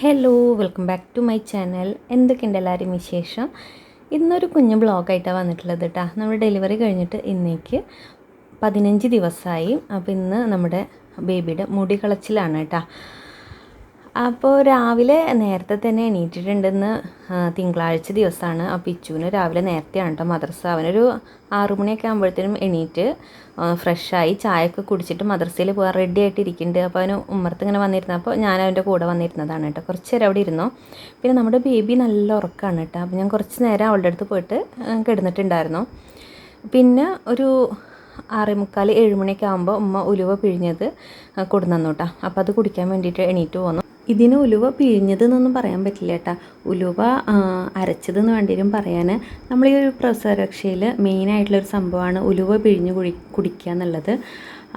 Hello welcome back to my channel എന്തൊക്കെയുണ്ട് എല്ലാവരും വിശേഷം? ഇന്നൊരു കുഞ്ഞു ബ്ലോഗായിട്ടാണ് വന്നിട്ടുള്ളത് കേട്ടോ നമ്മുടെ ഡെലിവറി കഴിഞ്ഞിട്ട് ഇന്നേക്ക് പതിനഞ്ച് ദിവസമായി. അപ്പോൾ ഇന്ന് നമ്മുടെ ബേബിയുടെ മുടി കളച്ചിലാണ് കേട്ടോ അപ്പോൾ രാവിലെ നേരത്തെ തന്നെ എണീറ്റിട്ടുണ്ടെന്ന് തിങ്കളാഴ്ച ദിവസമാണ് ആ ഇച്ചുവിന് രാവിലെ നേരത്തെയാണ് കേട്ടോ മദ്രസ. അവനൊരു ആറുമണിയൊക്കെ ആകുമ്പോഴത്തേനും എണീറ്റ് ഫ്രഷായി ചായയൊക്കെ കുടിച്ചിട്ട് മദ്രസയിൽ പോകാൻ റെഡി ആയിട്ട് ഇരിക്കുന്നുണ്ട് അപ്പോൾ അവന് ഉമ്മർത്ത് ഇങ്ങനെ വന്നിരുന്നത് അപ്പോൾ ഞാൻ അവന്റെ കൂടെ വന്നിരുന്നതാണ് കേട്ടോ കുറച്ച് നേരം അവിടെ ഇരുന്നു. പിന്നെ നമ്മുടെ ബേബി നല്ല ഉറക്കമാണ് കേട്ടോ അപ്പോൾ ഞാൻ കുറച്ച് നേരം അവളുടെ അടുത്ത് പോയിട്ട് കിടന്നിട്ടുണ്ടായിരുന്നു. പിന്നെ ഒരു ആറേമുക്കാൽ മുക്കാൽ ഏഴ് ആകുമ്പോൾ ഉമ്മ ഉലുവ പിഴിഞ്ഞത് കൊടുന്നു കേട്ടോ അപ്പോൾ അത് കുടിക്കാൻ വേണ്ടിയിട്ട് എണീറ്റ് പോന്നു. ഇതിന് ഉലുവ പിഴിഞ്ഞത് എന്നൊന്നും പറയാൻ പറ്റില്ല കേട്ടോ. ഉലുവ അരച്ചതെന്ന് വേണ്ടിയും പറയാൻ നമ്മൾ ഈ ഒരു പ്രസവരക്ഷയിൽ മെയിനായിട്ടുള്ളൊരു സംഭവമാണ് ഉലുവ പിഴിഞ്ഞ് കുടി കുടിക്കുക എന്നുള്ളത്.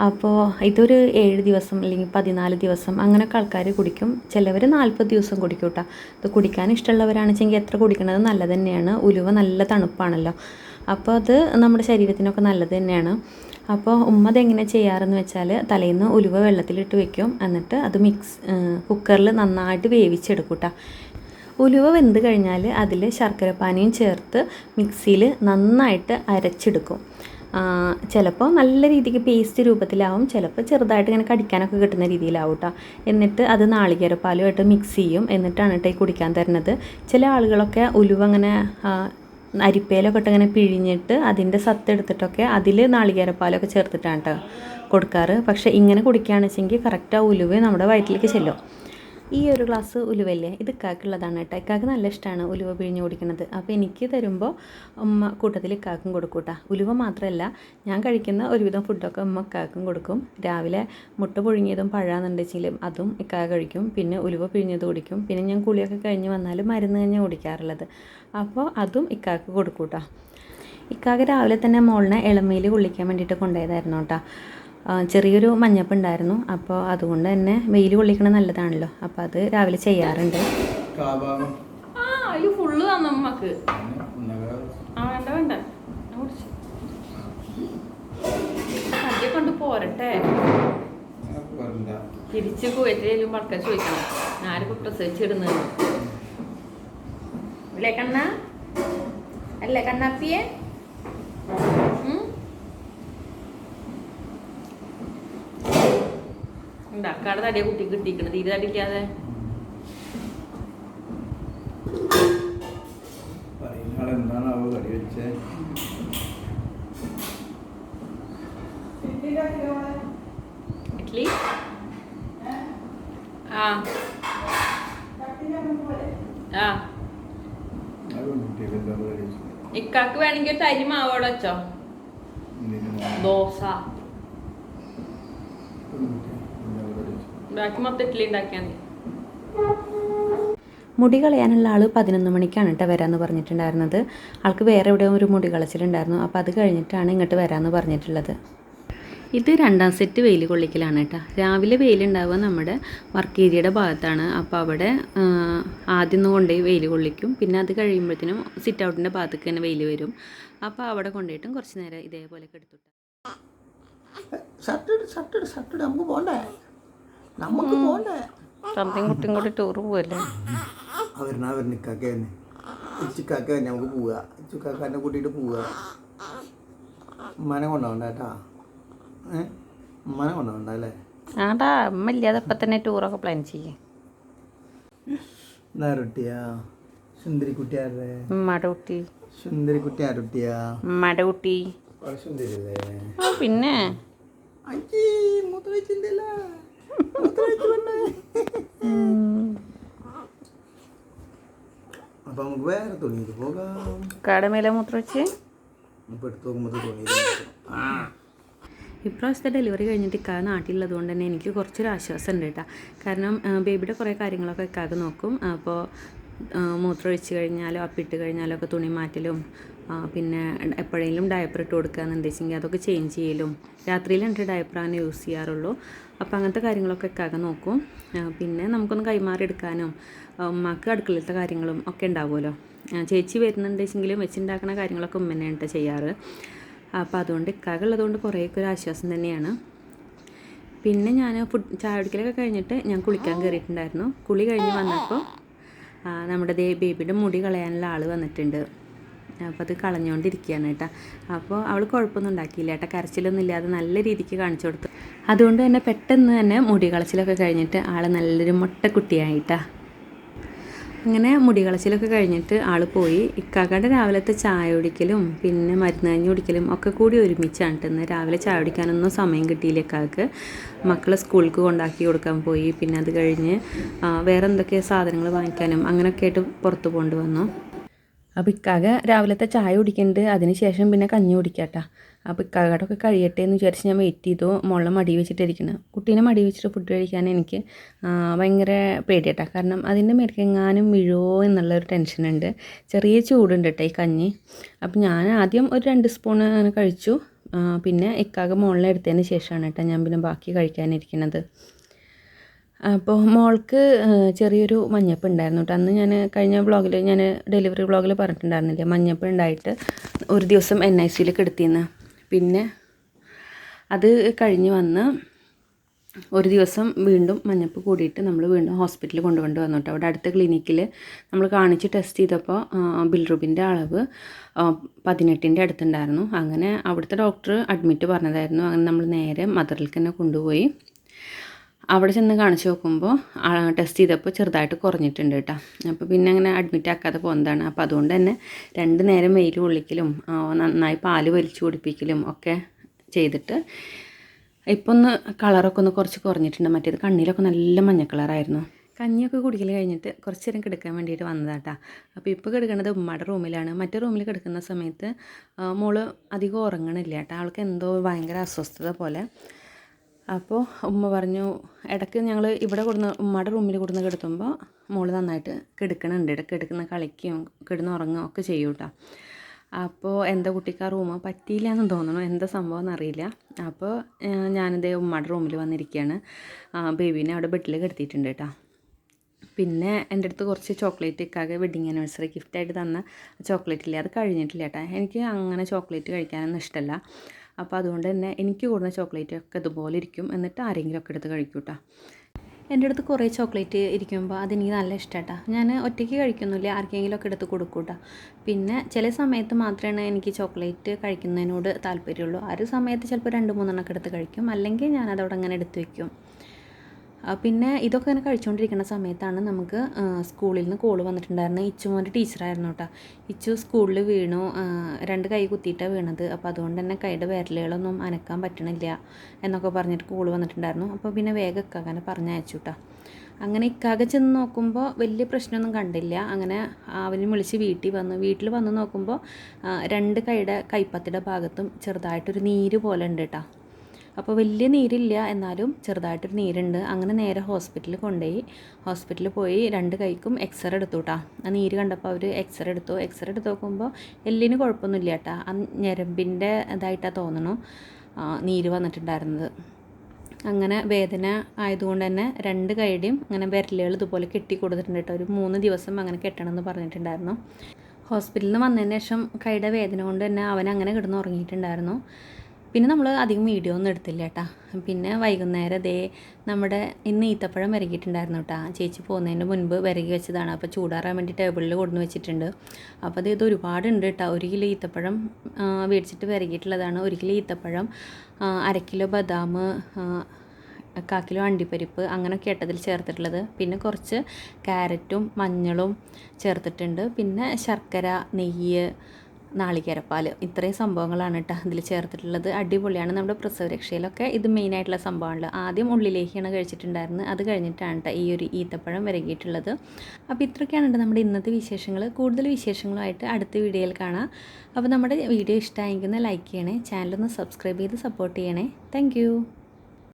അപ്പോൾ ഇതൊരു ഏഴ് ദിവസം അല്ലെങ്കിൽ പതിനാല് ദിവസം അങ്ങനെയൊക്കെ ആൾക്കാർ കുടിക്കും. ചിലവർ നാൽപ്പത് ദിവസം കുടിക്കും കേട്ടോ. ഇത് കുടിക്കാൻ ഇഷ്ടമുള്ളവരാണെച്ചെങ്കിൽ എത്ര കുടിക്കണത് നല്ലത് തന്നെയാണ്. ഉലുവ നല്ല തണുപ്പാണല്ലോ. അപ്പോൾ അത് നമ്മുടെ ശരീരത്തിനൊക്കെ നല്ലത് തന്നെയാണ്. അപ്പോൾ ഉമ്മ എങ്ങനെ ചെയ്യാറെന്ന് വെച്ചാൽ തലേന്ന് ഉലുവ വെള്ളത്തിലിട്ട് വെക്കും. എന്നിട്ട് അത് മിക്സ് കുക്കറിൽ നന്നായിട്ട് വേവിച്ചെടുക്കും ഉലുവ വെന്ത് കഴിഞ്ഞാൽ അതിൽ ശർക്കരപ്പാനിയും ചേർത്ത് മിക്സിയിൽ നന്നായിട്ട് അരച്ചെടുക്കും. ചിലപ്പോൾ നല്ല രീതിക്ക് പേസ്റ്റ് രൂപത്തിലാവും. ചിലപ്പോൾ ചെറുതായിട്ട് ഇങ്ങനെ കടിക്കാനൊക്കെ കിട്ടുന്ന രീതിയിലാവും കേട്ടോ എന്നിട്ട് അത് നാളികേരപ്പാലുമായിട്ട് മിക്സ് ചെയ്യും. എന്നിട്ടാണ് കേട്ടോ കുടിക്കാൻ തരുന്നത്. ചില ആളുകളൊക്കെ ഉലുവ അങ്ങനെ അരിപ്പയിലൊക്കെ ഇട്ട് ഇങ്ങനെ പിഴിഞ്ഞിട്ട് അതിന്റെ സത്ത് എടുത്തിട്ടൊക്കെ അതിൽ നാളികേരപ്പാലൊക്കെ ചേർത്തിട്ടാണ് കേട്ടോ കൊടുക്കാറ്. പക്ഷേ ഇങ്ങനെ കുടിക്കുകയാണെന്ന് വെച്ചെങ്കിൽ കറക്റ്റ് ആ ഉലുവ നമ്മുടെ വയറ്റിലേക്ക് ചെല്ലും. ഈ ഒരു ഗ്ലാസ് ഉലുവല്ലേ ഇത് ഇക്കാക്കുള്ളതാണ് കേട്ടോ ഇക്കാക്ക് നല്ല ഇഷ്ടമാണ് ഉലുവ പിഴിഞ്ഞ് കുടിക്കുന്നത് അപ്പോൾ എനിക്ക് തരുമ്പോൾ ഉമ്മ കൂട്ടത്തിൽ ഇക്കാക്കും കൊടുക്കും കേട്ടോ ഉലുവ മാത്രമല്ല ഞാൻ കഴിക്കുന്ന ഒരുവിധം ഫുഡൊക്കെ ഉമ്മ ഇക്കാക്കും കൊടുക്കും. രാവിലെ മുട്ട പുഴുങ്ങിയതും പഴാന്നുണ്ടെങ്കിലും അതും ഇക്കാ കഴിക്കും. പിന്നെ ഉലുവ പിഴിഞ്ഞത് കുടിക്കും. പിന്നെ ഞാൻ കുളിയൊക്കെ കഴിഞ്ഞ് വന്നാൽ മരുന്ന് കഴിഞ്ഞ് കുടിക്കാറുള്ളത്. അപ്പോൾ അതും ഇക്കാക്ക് കൊടുക്കും കേട്ടോ ഇക്കാക്ക് രാവിലെ തന്നെ മോളിനെ ഇളമയിൽ കുളിക്കാൻ വേണ്ടിയിട്ട് കൊണ്ടുപോയതായിരുന്നു കേട്ടോ. ചെറിയൊരു മഞ്ഞപ്പ് ഉണ്ടായിരുന്നു. അപ്പോൾ അതുകൊണ്ട് തന്നെ വെയിൽ കുളിക്കണം നല്ലതാണല്ലോ. അപ്പോൾ അത് രാവിലെ ചെയ്യാറുണ്ട്. ഫുള്ള് തന്നു നമുക്ക് ആ വേണ്ട വേണ്ട. സദ്യ കൊണ്ട് പോരട്ടെ. തിരിച്ച് കുവൈറ്റിലും ആൾക്കാർ ചോദിക്കണം. ആര് പ്രസവിച്ചിടുന്നത്? അല്ലേ കണ്ണ അല്ലേ കണ്ണാപ്പിയെ? ഉണ്ട് അക്കാട് തടിയ കുട്ടി കിട്ടിക്കണത് തീരെ തടിക്കാതെ ഇഡ്ലി ആ അത് കുട്ടിയൊക്കെ എന്താ കടി വെച്ചത് ഇക്കാക്ക് വേണമെങ്കിൽ ഒരു തരി മാവോടെ വെച്ചോ. ദോശ. ബാക്കി മൊത്തം ഇഡ്ഡലി ഉണ്ടാക്കിയാൽ മതി. മുടി കളയാനുള്ള ആൾ പതിനൊന്ന് മണിക്കാണ് കേട്ടോ വരാമെന്ന് പറഞ്ഞിട്ടുണ്ടായിരുന്നത്. ആൾക്ക് വേറെ എവിടെയോ ഒരു മുടി കളച്ചിലുണ്ടായിരുന്നു. അപ്പോൾ അത് കഴിഞ്ഞിട്ടാണ് ഇങ്ങോട്ട് വരാമെന്ന് പറഞ്ഞിട്ടുള്ളത്. ഇത് രണ്ടാം സെറ്റ് വെയിൽ കൊള്ളിക്കലാണ് കേട്ടോ രാവിലെ വെയിലുണ്ടാവുക നമ്മുടെ വർക്ക് ഏരിയയുടെ ഭാഗത്താണ്. അപ്പോൾ അവിടെ ആദ്യം ഒന്ന് കൊണ്ടുപോയി വെയിൽ കൊള്ളിക്കും. പിന്നെ അത് കഴിയുമ്പോഴത്തേനും സിറ്റ് ഔട്ടിന്റെ ഭാഗത്തേക്ക് തന്നെ വെയിൽ വരും. അപ്പോൾ അവിടെ കൊണ്ടുപോയിട്ടും കുറച്ച് നേരം ഇതേപോലെ എടുത്തിട്ട് നമുക്ക് പോണ്ടേ? നമുക്ക് പോണ്ടേ? തന്തയും കുട്ടിയും കൂടി ടൂർ പോവല്ലേ? അവരിനാ തന്നെ. തന്നെ നമുക്ക് പോവുക. ഇച്ചിക്കാക്കാന്റെ കൂട്ടിയിട്ട് പോവുക. ഉമ്മാനെ കൊണ്ടുപോകണ്ട കേട്ടാ ഉമ്മാനെ കൊണ്ടുവന്നല്ലേ ആടാ അമ്മ ഇല്ലാതെ ഇപ്പം തന്നെ ടൂറൊക്കെ പ്ലാൻ ചെയ്യേ. എന്താ റൊട്ടിയാ സുന്ദരി കുട്ടി ആരുടെ? ഉമ്മയുടെ കുട്ടി. സുന്ദരി കുട്ടി ആരൊട്ടിയാ? ഉമ്മയുടെ കുട്ടി. സുന്ദരി ആ പിന്നെ? അയ്യേ മൂത്ര വെച്ചിട്ടില്ല അപ്പൊ നമുക്ക് വേറെ തുണിയിൽ പോകാം. കടമേലെ മൂത്രം വെച്ച് ഇപ്പൊ എടുത്ത് നോക്കുമ്പോ തുണിയിൽ ഇപ്രാവശ്യത്തെ ഡെലിവറി കഴിഞ്ഞിട്ട് ഇക്കാ നാട്ടിലുള്ളത് കൊണ്ട് തന്നെ എനിക്ക് കുറച്ചൊരു ആശ്വാസം ഉണ്ട് കേട്ടോ. കാരണം ബേബിയുടെ കുറേ കാര്യങ്ങളൊക്കെ ഇക്കാക്ക് നോക്കും. അപ്പോൾ മൂത്രമൊഴിച്ച് കഴിഞ്ഞാലോ അപ്പിട്ട് കഴിഞ്ഞാലോ ഒക്കെ തുണി മാറ്റലും പിന്നെ എപ്പോഴെങ്കിലും ഡയപ്പർ ഇട്ട് കൊടുക്കുകയെന്ന് വെച്ചെങ്കിൽ അതൊക്കെ ചേഞ്ച് ചെയ്യലും. രാത്രിയിൽ എന്റെ ഡയപ്പറാണ് യൂസ് ചെയ്യാറുള്ളൂ. അപ്പോൾ അങ്ങനത്തെ കാര്യങ്ങളൊക്കെ ഇക്കാക്ക് നോക്കും. പിന്നെ നമുക്കൊന്ന് കൈമാറി എടുക്കാനും ഉമ്മാക്ക് അടുക്കളയിലത്തെ കാര്യങ്ങളും ഒക്കെ ഉണ്ടാവുമല്ലോ. ചേച്ചി വരുന്നുണ്ടെച്ചെങ്കിലും വെച്ചുണ്ടാക്കുന്ന കാര്യങ്ങളൊക്കെ ഉമ്മ തന്നെയാണ് ചെയ്യാറ്. അപ്പോൾ അതുകൊണ്ട് ഇക്കാകുള്ളതുകൊണ്ട് കുറേയൊക്കെ ഒരു ആശ്വാസം തന്നെയാണ്. പിന്നെ ഞാൻ ഫുഡ് ചായ കുടിക്കലൊക്കെ കഴിഞ്ഞിട്ട് ഞാൻ കുളിക്കാൻ കയറിയിട്ടുണ്ടായിരുന്നു കുളി കഴിഞ്ഞ് വന്നപ്പോൾ നമ്മുടെ ദേ ബേബിയുടെ മുടി കളയാനുള്ള ആൾ വന്നിട്ടുണ്ട്. അപ്പോൾ അത് കളഞ്ഞുകൊണ്ടിരിക്കുകയാണ് കേട്ടോ. അപ്പോൾ അവൾ കുഴപ്പമൊന്നും ഉണ്ടാക്കിയില്ല കേട്ടോ. കരച്ചിലൊന്നും ഇല്ലാതെ നല്ല രീതിക്ക് കാണിച്ചു കൊടുത്തു. അതുകൊണ്ട് തന്നെ പെട്ടെന്ന് തന്നെ മുടി കളച്ചിലൊക്കെ കഴിഞ്ഞിട്ട് ആൾ നല്ലൊരു മുട്ടക്കുട്ടിയായിട്ടാ അങ്ങനെ മുടി കളച്ചിലൊക്കെ കഴിഞ്ഞിട്ട് ആൾ പോയി. ഇക്കാക്കയുടെ രാവിലത്തെ ചായ കുടിക്കലും പിന്നെ മരുന്ന് കഞ്ഞി കുടിക്കലും ഒക്കെ കൂടി ഒരുമിച്ചാണ് ഇന്ന്. രാവിലെ ചായ കുടിക്കാനൊന്നും സമയം കിട്ടിയില്ല ഇക്കാക്ക്. മക്കളെ സ്കൂൾക്ക് കൊണ്ടാക്കി കൊടുക്കാൻ പോയി. പിന്നെ അത് കഴിഞ്ഞ് വേറെ എന്തൊക്കെ സാധനങ്ങൾ വാങ്ങിക്കാനും അങ്ങനെയൊക്കെ ആയിട്ട് പുറത്ത് പോകേണ്ടി വന്നു അപ്പോൾ ഇക്കാക രാവിലത്തെ ചായ കുടിക്കുന്നുണ്ട് അതിന് ശേഷം പിന്നെ കഞ്ഞി കുടിക്കാട്ടാ. അപ്പോൾ ഇക്കാകടൊക്കെ കഴിയട്ടെ എന്ന് വിചാരിച്ച് ഞാൻ വെയിറ്റ് ചെയ്തു. മുള്ള മടി വെച്ചിട്ടിരിക്കണം. കുട്ടീനെ മടി വെച്ചിട്ട് ഫുഡ് കഴിക്കാൻ എനിക്ക് ഭയങ്കര പേടിയട്ടാ. കാരണം അതിന്റെ മേൽക്കെങ്ങാനും വീഴുമോ എന്നുള്ളൊരു ടെൻഷനുണ്ട് ചെറിയ ചൂടുണ്ട് കേട്ടോ ഈ കഞ്ഞി. അപ്പോൾ ഞാൻ ആദ്യം ഒരു രണ്ട് സ്പൂൺ കഴിച്ചു. പിന്നെ പിന്നെ ഇക്കാക മുകളിലെടുത്തതിന് ശേഷമാണ് കേട്ടോ ഞാൻ പിന്നെ ബാക്കി കഴിക്കാനിരിക്കുന്നത് അപ്പോൾ മോൾക്ക് ചെറിയൊരു മഞ്ഞപ്പ് ഉണ്ടായിരുന്നു കേട്ടോ അന്ന് ഞാൻ കഴിഞ്ഞ വ്ളോഗിൽ ഞാൻ ഡെലിവറി വ്ളോഗിൽ പറഞ്ഞിട്ടുണ്ടായിരുന്നില്ലേ മഞ്ഞപ്പ് ഉണ്ടായിട്ട് ഒരു ദിവസം എൻ ഐ സിയിൽ കിടത്തിയെന്ന് പിന്നെ അത് കഴിഞ്ഞ് വന്ന് ഒരു ദിവസം വീണ്ടും മഞ്ഞപ്പ് കൂടിയിട്ട് നമ്മൾ വീണ്ടും ഹോസ്പിറ്റലിൽ കൊണ്ടുകൊണ്ട് വന്നു കേട്ടോ അവിടെ അടുത്ത ക്ലിനിക്കിൽ നമ്മൾ കാണിച്ച് ടെസ്റ്റ് ചെയ്തപ്പോൾ ബിൽറുബിന്റെ അളവ് പതിനെട്ടിന്റെ അടുത്തുണ്ടായിരുന്നു. അങ്ങനെ അവിടുത്തെ ഡോക്ടർ അഡ്മിറ്റ് പറഞ്ഞതായിരുന്നു. അങ്ങനെ നമ്മൾ നേരെ മദറിലേക്ക് തന്നെ കൊണ്ടുപോയി. അവിടെ ചെന്ന് കാണിച്ച് നോക്കുമ്പോൾ ടെസ്റ്റ് ചെയ്തപ്പോൾ ചെറുതായിട്ട് കുറഞ്ഞിട്ടുണ്ട് കേട്ടോ. അപ്പോൾ പിന്നെ അങ്ങനെ അഡ്മിറ്റ് ആക്കാതെ പോകുന്നതാണ് അപ്പോൾ അതുകൊണ്ട് തന്നെ രണ്ട് നേരം വെയിൽ കൊള്ളിക്കലും നന്നായി പാൽ വലിച്ചു കുടിപ്പിക്കലും ഒക്കെ ചെയ്തിട്ട് ഇപ്പോൾ ഒന്ന് കളറൊക്കെ ഒന്ന് കുറച്ച് കുറഞ്ഞിട്ടുണ്ട്. മറ്റേത് കണ്ണിലൊക്കെ നല്ല മഞ്ഞ കളറായിരുന്നു കഞ്ഞിയൊക്കെ കുടിക്കൽ കഴിഞ്ഞിട്ട് കുറച്ച് നേരം കിടക്കാൻ വേണ്ടിയിട്ട് വന്നതാ വന്നതാട്ടാ അപ്പോൾ ഇപ്പോൾ കിടക്കുന്നത് ഉമ്മയുടെ റൂമിലാണ്. മറ്റേ റൂമിൽ കിടക്കുന്ന സമയത്ത് മോൾ അധികം ഉറങ്ങണില്ല കേട്ടോ അവൾക്ക് എന്തോ ഭയങ്കര അസ്വസ്ഥത പോലെ അപ്പോൾ ഉമ്മ പറഞ്ഞു ഇടയ്ക്ക് ഞങ്ങൾ ഇവിടെ കൊടുന്ന് ഉമ്മയുടെ റൂമിൽ കൊടുന്ന് കിടത്തുമ്പോൾ മോൾ നന്നായിട്ട് കിടക്കണുണ്ട്. ഇടയ്ക്ക് എടുക്കുന്ന കളിക്കുകയും കിടന്ന് ഉറങ്ങുകയും ഒക്കെ ചെയ്യും കേട്ടോ അപ്പോൾ എന്താ കുട്ടിക്ക് ആ റൂമ് പറ്റിയില്ല എന്ന് തോന്നുന്നു. എന്താ സംഭവം എന്നറിയില്ല. അപ്പോൾ ഞാനിത് ഉമ്മയുടെ റൂമിൽ വന്നിരിക്കുകയാണ് ബേബീനെ അവിടെ ബെഡിൽ കിടത്തിയിട്ടുണ്ട് കേട്ടോ പിന്നെ എന്റെ അടുത്ത് കുറച്ച് ചോക്ലേറ്റ് ഇക്കാകെ വെഡിങ് ആനിവേഴ്സറി ഗിഫ്റ്റായിട്ട് തന്ന ചോക്ലേറ്റ് ഇല്ലേ? അത് കഴിഞ്ഞിട്ടില്ല കേട്ടോ എനിക്ക് അങ്ങനെ ചോക്ലേറ്റ് കഴിക്കാനൊന്നും ഇഷ്ടമല്ല അപ്പോൾ അതുകൊണ്ട് തന്നെ എനിക്ക് കൂടുന്ന ചോക്ലേറ്റൊക്കെ ഇതുപോലെ ഇരിക്കും. എന്നിട്ട് ആരെങ്കിലും ഒക്കെ എടുത്ത് കഴിക്കൂട്ടാ കേട്ടോ എന്റെ അടുത്ത് കുറേ ചോക്ലേറ്റ് ഇരിക്കുമ്പോൾ അതെനിക്ക് നല്ല ഇഷ്ടമാട്ടാ ഞാൻ ഒറ്റയ്ക്ക് കഴിക്കുന്നില്ല. ആർക്കെങ്കിലും ഒക്കെ എടുത്ത് കൊടുക്കൂട്ടാ പിന്നെ ചില സമയത്ത് മാത്രമാണ് എനിക്ക് ചോക്ലേറ്റ് കഴിക്കുന്നതിനോട് താല്പര്യമുള്ളൂ. ആ ഒരു സമയത്ത് ചിലപ്പോൾ രണ്ട് മൂന്നെണ്ണമൊക്കെ എടുത്ത് കഴിക്കും. അല്ലെങ്കിൽ ഞാനതവിടെ അങ്ങനെ എടുത്ത് വെക്കും. ആ, പിന്നെ ഇതൊക്കെ ഇങ്ങനെ കഴിച്ചുകൊണ്ടിരിക്കുന്ന സമയത്താണ് നമുക്ക് സ്കൂളിൽ നിന്ന് കോൾ വന്നിട്ടുണ്ടായിരുന്നു. ഇച്ചുമോന്റെ ടീച്ചറായിരുന്നു കേട്ടോ. ഇച്ചു സ്കൂളിൽ വീണു. രണ്ട് കൈ കുത്തിയിട്ടാണ് വീണത്. അപ്പോൾ അതുകൊണ്ട് തന്നെ കൈയുടെ വിരലുകളൊന്നും അനക്കാൻ പറ്റണില്ല എന്നൊക്കെ പറഞ്ഞിട്ട് കോൾ വന്നിട്ടുണ്ടായിരുന്നു. അപ്പോൾ പിന്നെ വേഗം ഇക്കാകനെ പറഞ്ഞയച്ചു കേട്ടോ. അങ്ങനെ ഇക്കാകെ ചെന്ന് നോക്കുമ്പോൾ വലിയ പ്രശ്നമൊന്നും കണ്ടില്ല. അങ്ങനെ അവന് വിളിച്ച് വീട്ടിൽ വന്നു. വീട്ടിൽ വന്ന് നോക്കുമ്പോൾ രണ്ട് കൈയുടെ കൈപ്പത്തിയുടെ ഭാഗത്തും ചെറുതായിട്ടൊരു നീര് പോലെ ഉണ്ട് കേട്ടോ. അപ്പോൾ വലിയ നീരില്ല. എന്നാലും ചെറുതായിട്ടൊരു നീരുണ്ട്. അങ്ങനെ നേരെ ഹോസ്പിറ്റലിൽ കൊണ്ടുപോയി. ഹോസ്പിറ്റലിൽ പോയി രണ്ട് കൈക്കും എക്സ്റേ എടുത്തു കേട്ടോ ആ നീര് കണ്ടപ്പോൾ അവർ എക്സ്റേ എടുത്തു. എക്സ്റേ എടുത്ത് നോക്കുമ്പോൾ എല്ലിന് കുഴപ്പമൊന്നുമില്ല കേട്ടോ ആ ഞരമ്പിന്റെ ഇതായിട്ടാണ് തോന്നണു. നീര് വന്നിട്ടുണ്ടായിരുന്നത്. അങ്ങനെ വേദന ആയതുകൊണ്ട് തന്നെ രണ്ട് കൈയുടെയും അങ്ങനെ വിരലുകൾ ഇതുപോലെ കെട്ടി കൊടുത്തിട്ടുണ്ട് കേട്ടോ ഒരു മൂന്ന് ദിവസം അങ്ങനെ കെട്ടണം എന്ന് പറഞ്ഞിട്ടുണ്ടായിരുന്നു. ഹോസ്പിറ്റലിൽ നിന്ന് വന്നതിന് ശേഷം കൈയുടെ വേദന കൊണ്ട് തന്നെ അവൻ അങ്ങനെ കിടന്ന് ഉറങ്ങിയിട്ടുണ്ടായിരുന്നു. പിന്നെ നമ്മൾ അധികം വീഡിയോ ഒന്നും എടുത്തില്ല കേട്ടാ പിന്നെ വൈകുന്നേരം ദേ നമ്മുടെ ഇന്ന് ഈത്തപ്പഴം വിരകിയിട്ടുണ്ടായിരുന്നു കേട്ടാ ചേച്ചി പോകുന്നതിന് മുൻപ് വിരകി വെച്ചതാണ്. അപ്പോൾ ചൂടാറാൻ വേണ്ടി ടേബിളിൽ കൊണ്ടുവന്ന് വെച്ചിട്ടുണ്ട്. അപ്പോൾ അത് ഇത് ഒരുപാടുണ്ട് കേട്ടോ ഒരു കിലോ ഈത്തപ്പഴം മേടിച്ചിട്ട് വിരകിയിട്ടുള്ളതാണ്. ഒരു കിലോ ഈത്തപ്പഴം അര കിലോ ബദാം ആ, കാ കിലോ അണ്ടിപ്പരിപ്പ് അങ്ങനെയൊക്കെ ഇട്ടതിൽ ചേർത്തിട്ടുള്ളത്. പിന്നെ കുറച്ച് ക്യാരറ്റും മഞ്ഞളും ചേർത്തിട്ടുണ്ട്. പിന്നെ ശർക്കര നെയ്യ് നാളികേരപ്പാൽ ഇത്രയും സംഭവങ്ങളാണ് കേട്ടോ അതിൽ ചേർത്തിട്ടുള്ളത്. അടിപൊളിയാണ് നമ്മുടെ പ്രസവരക്ഷയിലൊക്കെ ഇത് മെയിനായിട്ടുള്ള സംഭവമാണല്ലോ. ആദ്യം ഉള്ളിലേക്കാണ് കഴിച്ചിട്ടുണ്ടായിരുന്നത്. അത് കഴിഞ്ഞിട്ടാണ് കേട്ടോ ഈ ഒരു ഈത്തപ്പഴം വിരകിയിട്ടുള്ളത്. അപ്പോൾ ഇത്രയൊക്കെയാണ് കേട്ടോ നമ്മുടെ ഇന്നത്തെ വിശേഷങ്ങൾ കൂടുതൽ വിശേഷങ്ങളുമായിട്ട് അടുത്ത വീഡിയോയിൽ കാണാം. അപ്പോൾ നമ്മുടെ വീഡിയോ ഇഷ്ടമായെങ്കിൽ ലൈക്ക് ചെയ്യണേ. ചാനലൊന്ന് സബ്സ്ക്രൈബ് ചെയ്ത് സപ്പോർട്ട് ചെയ്യണേ. താങ്ക്